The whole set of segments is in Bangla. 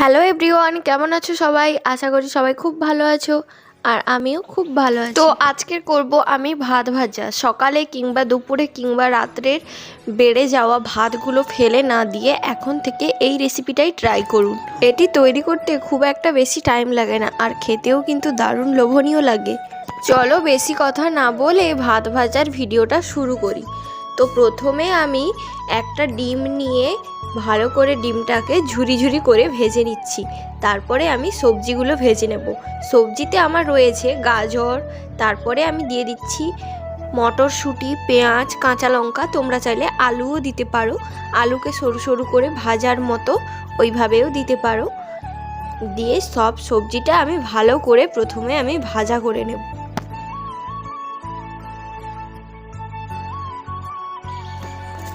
হ্যালো এভরিওয়ান কেমন আছো সবাই? আশা করি সবাই খুব ভালো আছো, আর আমিও খুব ভালো আছি। তো আজকের করব আমি ভাত ভাজা। সকালে কিংবা দুপুরে কিংবা রাত্রের বেড়ে যাওয়া ভাতগুলো ফেলে না দিয়ে এখন থেকে এই রেসিপিটাই ট্রাই করুন। এটি তৈরি করতে খুব একটা বেশি টাইম লাগে না, আর খেতেও কিন্তু দারুণ লোভনীয় লাগে। চলো বেশি কথা না বলে ভাত ভাজার ভিডিওটা শুরু করি। তো প্রথমে আমি একটা ডিম নিয়ে ভালো করে ডিমটাকে ঝুরি ঝুরি করে ভেজে নিচ্ছি। তারপরে আমি সবজিগুলো ভেজে নেব। সবজিতে আমার রয়েছে গাজর, তারপরে আমি দিয়ে দিচ্ছি মটরশুঁটি, পেঁয়াজ, কাঁচা লঙ্কা। তোমরা চাইলে আলুও দিতে পারো। আলুকে সরু সরু করে ভাজার মতো ওইভাবেও দিতে পারো। দিয়ে সব সবজিটা আমি ভালো করে প্রথমে আমি ভাজা করে নেব।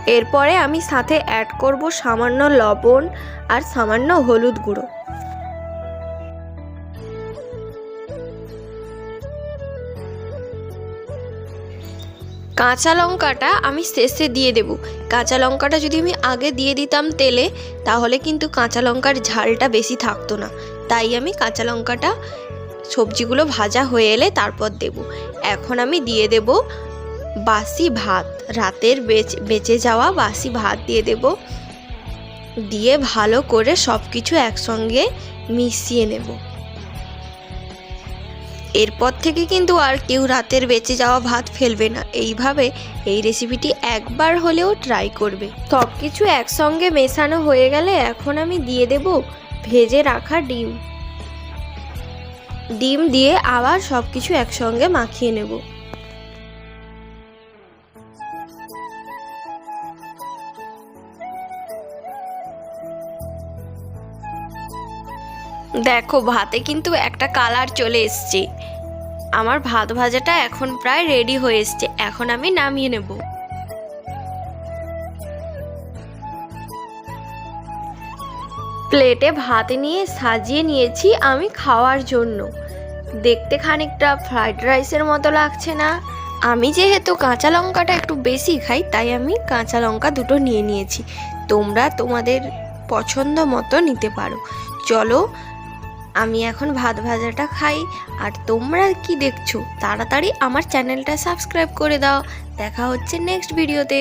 এরপরে আমি সাথে অ্যাড করব সামান্য লবণ আর সামান্য হলুদ গুঁড়ো। কাঁচা লঙ্কাটা আমি শেষে দিয়ে দেব। কাঁচা লঙ্কাটা যদি আমি আগে দিয়ে দিতাম তেলে, তাহলে কিন্তু কাঁচা লঙ্কার ঝালটা বেশি থাকতো না। তাই আমি কাঁচা লঙ্কাটা সবজিগুলো ভাজা হয়ে এলে তারপর দেব। এখন আমি দিয়ে দেব বাসি ভাত। রাতের বেঁচে যাওয়া বাসি ভাত দিয়ে দেব। দিয়ে ভালো করে সব কিছু একসঙ্গে মিশিয়ে নেব। এরপর থেকে কিন্তু আর কেউ রাতের বেঁচে যাওয়া ভাত ফেলবে না। এইভাবে এই রেসিপিটি একবার হলেও ট্রাই করবে। সব কিছু একসঙ্গে মেশানো হয়ে গেলে এখন আমি দিয়ে দেব ভেজে রাখা ডিম। ডিম দিয়ে আবার সব কিছু একসঙ্গে মাখিয়ে নেব। দেখো, ভাতে কিন্তু একটা কালার চলে এসছে। আমার ভাত ভাজাটা এখন প্রায় রেডি হয়ে এসছে। এখন আমি নামিয়ে নেব। প্লেটে ভাত নিয়ে সাজিয়ে নিয়েছি আমি খাওয়ার জন্য। দেখতে খানিকটা ফ্রাইড রাইসের মতো লাগছে না। আমি যেহেতু কাঁচা লঙ্কাটা একটু বেশি খাই, তাই আমি কাঁচা লঙ্কা দুটো নিয়ে নিয়েছি। তোমরা তোমাদের পছন্দ মতো নিতে পারো। চলো আমি এখন ভাত ভাজাটা খাই, আর তোমরা কি দেখছ, তাড়াতাড়ি আমার চ্যানেলটা সাবস্ক্রাইব করে দাও। দেখা হচ্ছে নেক্সট ভিডিওতে